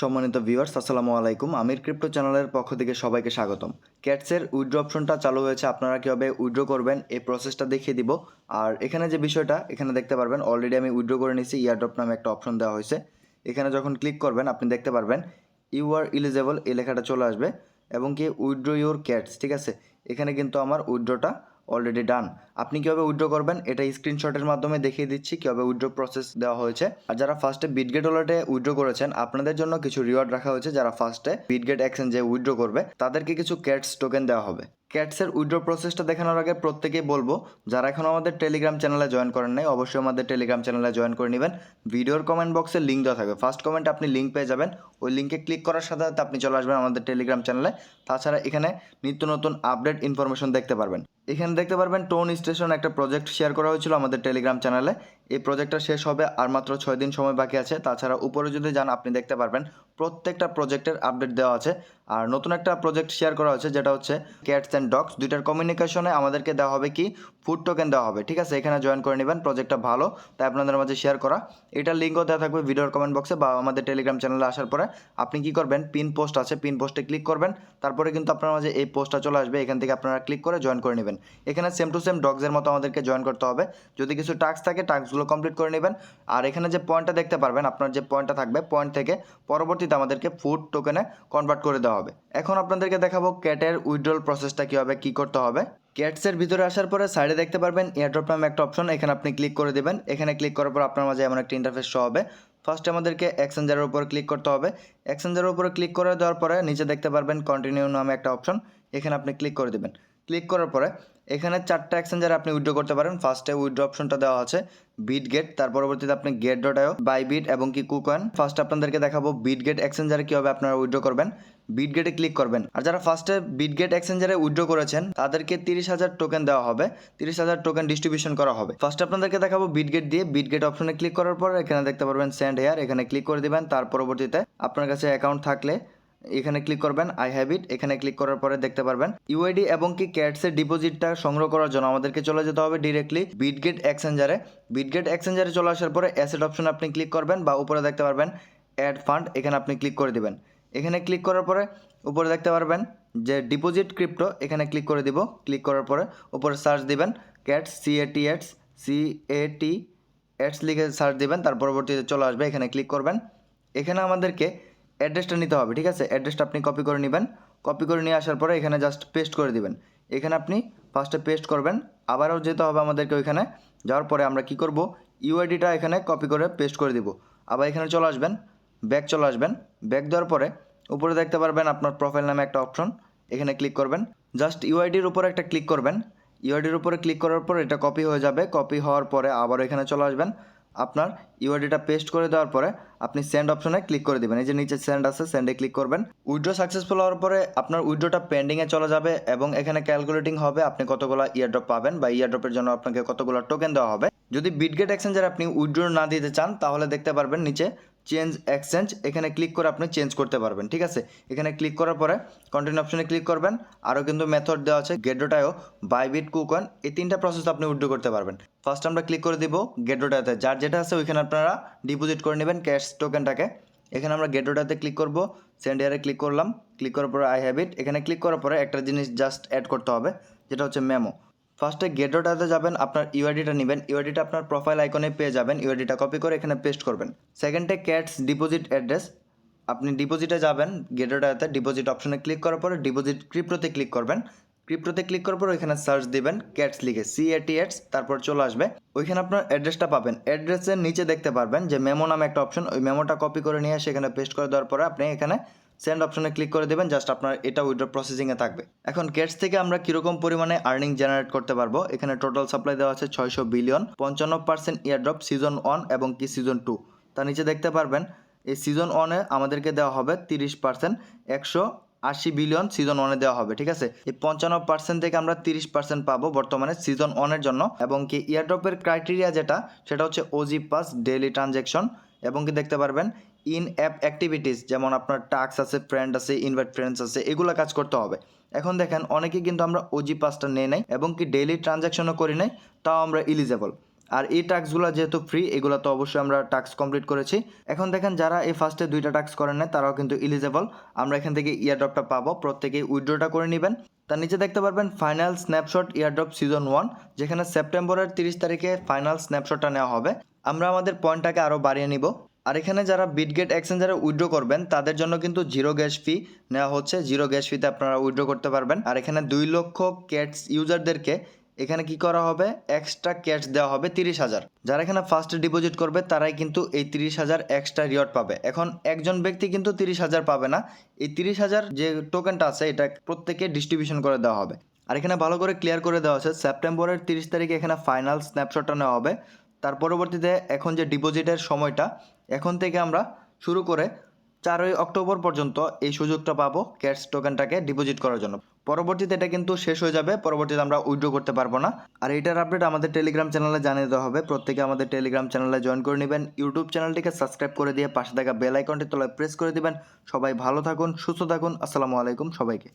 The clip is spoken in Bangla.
সম্মানিত ভিউয়ার্স আসসালামু আলাইকুম। আমির ক্রিপ্টো চ্যানেলের পক্ষ থেকে সবাইকে স্বাগতম। ক্যাটসের উইড্রো অপশনটা চালু হয়েছে, আপনারা কীভাবে উইড্রো করবেন এই প্রসেসটা দেখিয়ে দিব। আর এখানে যে বিষয়টা, এখানে দেখতে পারবেন অলরেডি আমি উইড্রো করে নিয়েছি ইয়ারড্রপ নামে একটা অপশন দেওয়া হয়েছে। এখানে যখন ক্লিক করবেন, আপনি দেখতে পারবেন ইউ আর ইলিজেবল এই লেখাটা চলে আসবে। এবং কি উইড্রো ইউর ক্যাটস ঠিক আছে? এখানে কিন্তু আমার উইড্রোটা অলরেডি ডান আপনি কীভাবে উইড্রো করবেন? এটা স্ক্রিনশটের মাধ্যমে দেখিয়ে দিচ্ছি কীভাবে উইড্রো প্রসেস দেওয়া হয়েছে। আর যারা ফার্স্টে বিটগেট ওয়ালেটে উইড্রো করেছেন, আপনাদের জন্য কিছু রিওয়ার্ড রাখা হয়েছে যারা ফার্স্টে বিটগেট এক্সচেঞ্জে উইড্রো করবে। তাদেরকে কিছু ক্যাটস টোকেন দেওয়া হবে। ক্যাটসের উইড্রো প্রসেসটা দেখানোর আগে প্রত্যেকেই বলব, যারা এখন আমাদের টেলিগ্রাম চ্যানেলে জয়েন করেন নাই, অবশ্যই আমাদের টেলিগ্রাম চ্যানেলে জয়েন করে নেবেন। ভিডিওর কমেন্ট বক্সে লিঙ্ক দেওয়া থাকবে। ফার্স্ট কমেন্টে আপনি লিঙ্ক পেয়ে যাবেন। ওই লিঙ্কে ক্লিক করার সাথে সাথে আপনি চলে আসবেন আমাদের টেলিগ্রাম চ্যানেলে তাছাড়া এখানে নিত্য নতুন আপডেট ইনফরমেশন দেখতে পারবেন। এখানে দেখতে পারবেন টোন স্টেশন একটা প্রজেক্ট শেয়ার করা হয়েছিল আমাদের টেলিগ্রাম চ্যানেলে। এই প্রজেক্টটা শেষ হবে আর মাত্র ছয় দিন সময় বাকি আছে। তাছাড়া উপরে যদি যান, আপনি দেখতে পারবেন প্রত্যেকটা প্রজেক্টের আপডেট দেওয়া আছে। আর নতুন একটা প্রজেক্ট শেয়ার করা হয়েছে, যেটা হচ্ছে ক্যাটস অ্যান্ড ডগস দুইটার কমিউনিকেশনে আমাদেরকে দেওয়া হবে কি? ফুড টোকেন দেওয়া হবে, ঠিক আছে? এখানে জয়েন করে নেবেন প্রজেক্টটা ভালো, তাই আপনাদের মাঝে শেয়ার করা। এটার লিঙ্কও দেওয়া থাকবে ভিডিওর কমেন্ট বক্সে বা আমাদের টেলিগ্রাম চ্যানেলে আসার পরে। আপনি কি করবেন? পিন পোস্ট আছে পিন পোস্টে ক্লিক করবেন। তারপরে কিন্তু আপনার মাঝে এই পোস্টটা চলে আসবে, এখান থেকে আপনারা ক্লিক করে জয়েন করে নেবেন। এখানে সেম টু সেম ডগসের মতো আমাদেরকে জয়েন করতে হবে। যদি কিছু টাস্ক থাকে টাস্কগুলো কমপ্লিট করে নেবেন। আর এখানে যে পয়েন্টটা দেখতে পারবেন, আপনার যে পয়েন্টটা থাকবে পয়েন্ট থেকে পরবর্তীতে আমাদেরকে ফুড টোকেনে কনভার্ট করে দেওয়া হবে। এখন আপনাদেরকে দেখাবো ক্যাটের উইথড্রল প্রসেসটা কীভাবে কী করতে হবে। ক্যাটসের ভিতরে আসার পরে সাইডে দেখতে পারবেন এয়ারড্রপ নামে একটা অপশন এখানে আপনি ক্লিক করে দেবেন। এখানে ক্লিক করার পর আপনার মাঝে এমন একটা ইন্টারফেস শো হবে। ফার্স্ট আমাদেরকে এক্সচেঞ্জারের উপর ক্লিক করতে হবে। এক্সচেঞ্জারের উপরে ক্লিক করে দেওয়ার পরে নিচে দেখতে পারবেন কন্টিনিউ নামে একটা অপশন এখানে আপনি ক্লিক করে দেবেন। ক্লিক করার পরে এখানে চারটা এক্সচেঞ্জারে আপনি উইড্রো করতে পারেন ফার্স্টে উইড্রো অপশনটা দেওয়া আছে বিট গেট তার পরবর্তীতে আপনি gate dot io Bybit এবং কি কুকয়েন ফার্স্ট আপনাদেরকে দেখাবো বিট গেট এক্সচেঞ্জারে কীভাবে আপনারা উইড্রো করবেন বিট গেটে ক্লিক করবেন, আর যারা ফার্স্টে বিট গেট এক্সচেঞ্জারে উইড্রো করেছেন, তাদেরকে তিরিশ হাজার টোকেন দেওয়া হবে, তিরিশ হাজার টোকেন ডিস্ট্রিবিউশন করা হবে ফার্স্ট আপনাদেরকে দেখাবো বিট গেট দিয়ে বিট গেট অপশনে ক্লিক করার পর এখানে দেখতে পারবেন সেন্ড হেয়ার এখানে ক্লিক করে দিবেন, তার পরবর্তীতে আপনার কাছে অ্যাকাউন্ট থাকলে এখানে ক্লিক করবেন আই হ্যাভ ইট এখানে ক্লিক করার পরে দেখতে পারবেন ইউআইডি এবং কি ক্যাটসের ডিপোজিটটা সংগ্রহ করার জন্য আমাদেরকে চলে যেতে হবে ডিরেক্টলি বিটগেট এক্সচেঞ্জারে বিটগেট এক্সচেঞ্জারে চলে আসার পরে অ্যাসেট অপশনে আপনি ক্লিক করবেন বা উপরে দেখতে পারবেন অ্যাড ফান্ড এখানে আপনি ক্লিক করে দিবেন। এখানে ক্লিক করার পরে উপরে দেখতে পারবেন যে ডিপোজিট ক্রিপ্টো এখানে ক্লিক করে দিব। ক্লিক করার পরে উপরে সার্চ দিবেন ক্যাটস সি এ টি এটস সি এ টি এটস লিখে সার্চ দিবেন, তার পরবর্তীতে চলে আসবে, এখানে ক্লিক করবেন। এখানে আমাদেরকে অ্যাড্রেসটা নিতে হবে, ঠিক আছে? অ্যাড্রেসটা আপনি কপি করে নেবেন। কপি করে নিয়ে আসার পরে এখানে জাস্ট পেস্ট করে দিবেন। এখানে আপনি ফার্স্টে পেস্ট করবেন। আবারও যেতে হবে আমাদেরকে ওইখানে। যাওয়ার পরে আমরা কি করব? ইউআইডিটা এখানে কপি করে পেস্ট করে দিব। আবার এখানে চলে আসবেন। ব্যাক চলে আসবেন। ব্যাক দেওয়ার পরে উপরে দেখতে পারবেন আপনার প্রোফাইল নামে একটা অপশন এখানে ক্লিক করবেন। জাস্ট ইউআইডির উপরে একটা ক্লিক করবেন। ইউআইডির উপরে ক্লিক করার পর এটা কপি হয়ে যাবে। কপি হওয়ার পরে আবার এখানে চলে আসবেন। আপনার ইউআইডিটা পেস্ট করে দেওয়ার পরে আপনি সেন্ড অপশনে ক্লিক করে দেবেন। এই যে নিচে সেন্ড আছে সেন্ডে ক্লিক করবেন। উইড্রো সাকসেসফুল হওয়ার পরে আপনার উইড্রোটা পেন্ডিংয়ে চলে যাবে এবং এখানে ক্যালকুলেটিং হবে আপনি কতগুলো ইয়ারড্রপ পাবেন বা ইয়ারড্রপের জন্য আপনাকে কতগুলো টোকেন দেওয়া হবে। যদি বিটগেট এক্সচেঞ্জার আপনি উইড্রো না দিতে চান, তাহলে দেখতে পারবেন নিচে চেঞ্জ এক্সচেঞ্জ এখানে ক্লিক করে আপনি চেঞ্জ করতে পারবেন, ঠিক আছে? এখানে ক্লিক করার পরে কন্টিনিউ অপশনে ক্লিক করবেন, আরও কিন্তু মেথড দেওয়া আছে গেডোটায়ও বাইবিট কুকন এই তিনটা প্রসেস আপনি উইড্রো করতে পারবেন। ফার্স্ট আমরা ক্লিক করে দিব গেডোটাতে যার যেটা আছে ওইখানে আপনারা ডিপোজিট করে নেবেন ক্যাশ টোকেনটাকে এখানে আমরা গেডোটাতে ক্লিক করব সেন্ড ইয়ারে ক্লিক করলাম ক্লিক করার পরে আই হ্যাবিট এখানে ক্লিক করার পরে একটা জিনিস জাস্ট অ্যাড করতে হবে, যেটা হচ্ছে মেমো ফার্স্টে গেটোটাতে যাবেন, আপনার ইউআইডিটা নেবেন। ইউআইডিটা আপনার প্রোফাইল আইকনে পেয়ে যাবেন। ইউআইডিটা কপি করে এখানে পেস্ট করবেন। সেকেন্ডে ক্যাটস ডিপোজিট অ্যাড্রেস আপনি ডিপোজিটে যাবেন গেটোটাতে ডিপোজিট অপশনে ক্লিক করার পরে ডিপোজিট ক্রিপ্টোতে ক্লিক করবেন। ক্রিপ্টোতে ক্লিক করার পর ওইখানে সার্চ দিবেন ক্যাটস লিখে সি এ টি এটস তারপর চলে আসবে। ওইখানে আপনার অ্যাড্রেসটা পাবেন। অ্যাড্রেসের নিচে দেখতে পারবেন যে মেমো নামে একটা অপশন ওই মেমোটা কপি করে নিয়ে সেখানে পেস্ট করে দেওয়ার পরে আপনি এখানে সেন্ড অপশনে ক্লিক করে দেবেন জাস্ট আপনার এটা উইড্রো প্রসেসিংয়ে থাকবে। এখন কেটস থেকে আমরা কীরকম পরিমাণে আর্নিং জেনারেট করতে পারব? এখানে টোটাল সাপ্লাই দেওয়া আছে ছয়শো বিলিয়ন পঞ্চান্ন পার্সেন্ট ইয়ারড্রপ সিজন ওয়ান এবং কি সিজন টু তার নিচে দেখতে পারবেন, এই সিজন ওয়ানে আমাদেরকে দেওয়া হবে তিরিশ পার্সেন্ট একশো আশি বিলিয়ন সিজন ওয়ানে দেওয়া হবে, ঠিক আছে? এই পঞ্চান্ন পার্সেন্ট থেকে আমরা তিরিশ পার্সেন্ট পাবো বর্তমানে সিজন ওয়ানের জন্য, এবং কি ইয়ারড্রপের ক্রাইটেরিয়া যেটা, সেটা হচ্ছে ওজি পাস ডেইলি ট্রানজ্যাকশন এবং কি দেখতে পারবেন ইন অ্যাপ অ্যাক্টিভিটিস যেমন আপনার টাক্স আছে ফ্রেন্ড আছে ইনভাইট ফ্রেন্ডস আছে, এগুলো কাজ করতে হবে। এখন দেখেন, অনেকে কিন্তু আমরা ওজি পাসটা নিয়ে নেই এবং কি ডেইলি ট্রানজ্যাকশনও করি নাই, তাও আমরা ইলিজেবল আর এই টাস্কগুলো যেহেতু ফ্রি এগুলো তো অবশ্যই আমরা টাস্ক কমপ্লিট করেছি। এখন দেখেন, যারা এই ফার্স্টে দুইটা টাস্ক করেন না তারাও কিন্তু ইলিজেবল আমরা এখান থেকে ইয়ারড্রপটা পাবো, প্রত্যেকেই উইথড্রটা করে নেবেন। তার নিচে দেখতে পারবেন final snapshot airdrop season one যেখানে সেপ্টেম্বরের তিরিশ তারিখে ফাইনাল স্ন্যাপশটটা নেওয়া হবে। আমরা আমাদের পয়েন্টটাকে আরও বাড়িয়ে নিব। আর এখানে যারা বিটগেট এক্সচেঞ্জারে উইড্রো করবেন, তাদের জন্য কিন্তু জিরো গ্যাস ফি নেওয়া হচ্ছে। জিরো গ্যাস ফিতে আপনারা উইড্রো করতে পারবেন। আর এখানে দুই লক্ষ ক্যাটস ইউজারদেরকে এখানে কি করা হবে? এক্সট্রা ক্যাশ দেওয়া হবে তিরিশ হাজার। যারা এখানে ফার্স্ট ডিপোজিট করবে, তারাই কিন্তু এই তিরিশ হাজার এক্সট্রা রিওয়ার্ড পাবে। এখন একজন ব্যক্তি কিন্তু তিরিশ হাজার পাবে না। এই তিরিশ হাজার যে টোকেনটা আছে, এটা প্রত্যেকে ডিস্ট্রিবিউশন করে দেওয়া হবে। আর এখানে ভালো করে ক্লিয়ার করে দেওয়া আছে সেপ্টেম্বরের তিরিশ তারিখে এখানে ফাইনাল স্ন্যাপশটটা নেওয়া হবে। তার পরবর্তীতে এখন যে ডিপোজিটের সময়টা, এখন থেকে আমরা শুরু করে চারই অক্টোবর পর্যন্ত এই সুযোগটা পাবো ক্যাশ টোকেনটাকে ডিপোজিট করার জন্য। পরবর্তীতে এটা কিন্তু শেষ হয়ে যাবে, পরবর্তীতে আমরা উইড্রো করতে পারব না। আর এটার আপডেট আমাদের টেলিগ্রাম চ্যানেলে জানিয়ে দেওয়া হবে। প্রত্যেকে আমাদের টেলিগ্রাম চ্যানেলে জয়েন করে নেবেন। ইউটিউব চ্যানেলটিকে সাবস্ক্রাইব করে দিয়ে পাশে থাকা বেল আইকনটি তলায় প্রেস করে দিবেন। সবাই ভালো থাকুন, সুস্থ থাকুন। আসসালামু আলাইকুম সবাইকে।